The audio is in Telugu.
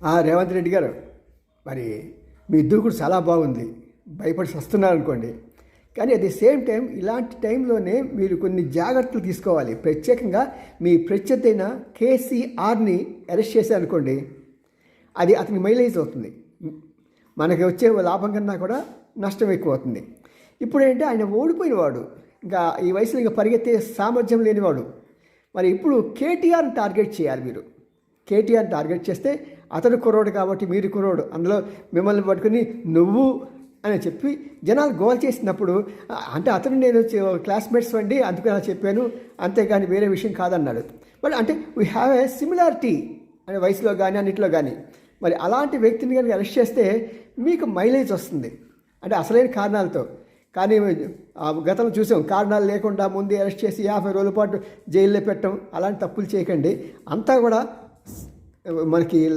ఆ, రేవంత్ రెడ్డి గారు మరి మీ దూకుడు చాలా బాగుంది భయపడి వస్తున్నారు అనుకోండి కానీ అట్ ది సేమ్ టైం ఇలాంటి టైంలోనే మీరు కొన్ని జాగ్రత్తలు తీసుకోవాలి. ప్రత్యేకంగా మీ ప్రత్యర్థైన కేసీఆర్ని అరెస్ట్ చేశారనుకోండి అది అతనికి మైలేజ్ అవుతుంది. మనకి వచ్చే లాభం కన్నా కూడా నష్టం ఎక్కువ అవుతుంది ఇప్పుడేంటే ఆయన ఓడిపోయినవాడు ఇంకా ఈ వయసులో ఇంకా పరిగెత్తే సామర్థ్యం లేనివాడు. మరి ఇప్పుడు కేటీఆర్ని టార్గెట్ చేయాలి మీరు. కేటీఆర్ టార్గెట్ చేస్తే అతడు కుర్రోడు కాబట్టి మీరు కుర్రోడు. అందులో మిమ్మల్ని పట్టుకుని నువ్వు అని చెప్పి జనాలు గోల్ చేసినప్పుడు అంటే అతను నేను క్లాస్మేట్స్ అండి అందుకు అలా చెప్పాను అంతేగాని వేరే విషయం కాదన్నాడు. బట్ అంటే వీ హ్యావ్ ఏ సిమిలారిటీ అనే వయసులో కానీ అన్నింటిలో కానీ మరి అలాంటి వ్యక్తిని కనుక అరెస్ట్ చేస్తే మీకు మైలేజ్ వస్తుంది. అంటే అసలైన కారణాలతో. కానీ ఆ గతంలో చూసాం కారణాలు లేకుండా ముందే అరెస్ట్ చేసి యాభై రోజుల పాటు జైల్లో పెట్టడం అలాంటి తప్పులు చేయకండి. అంతా కూడా markii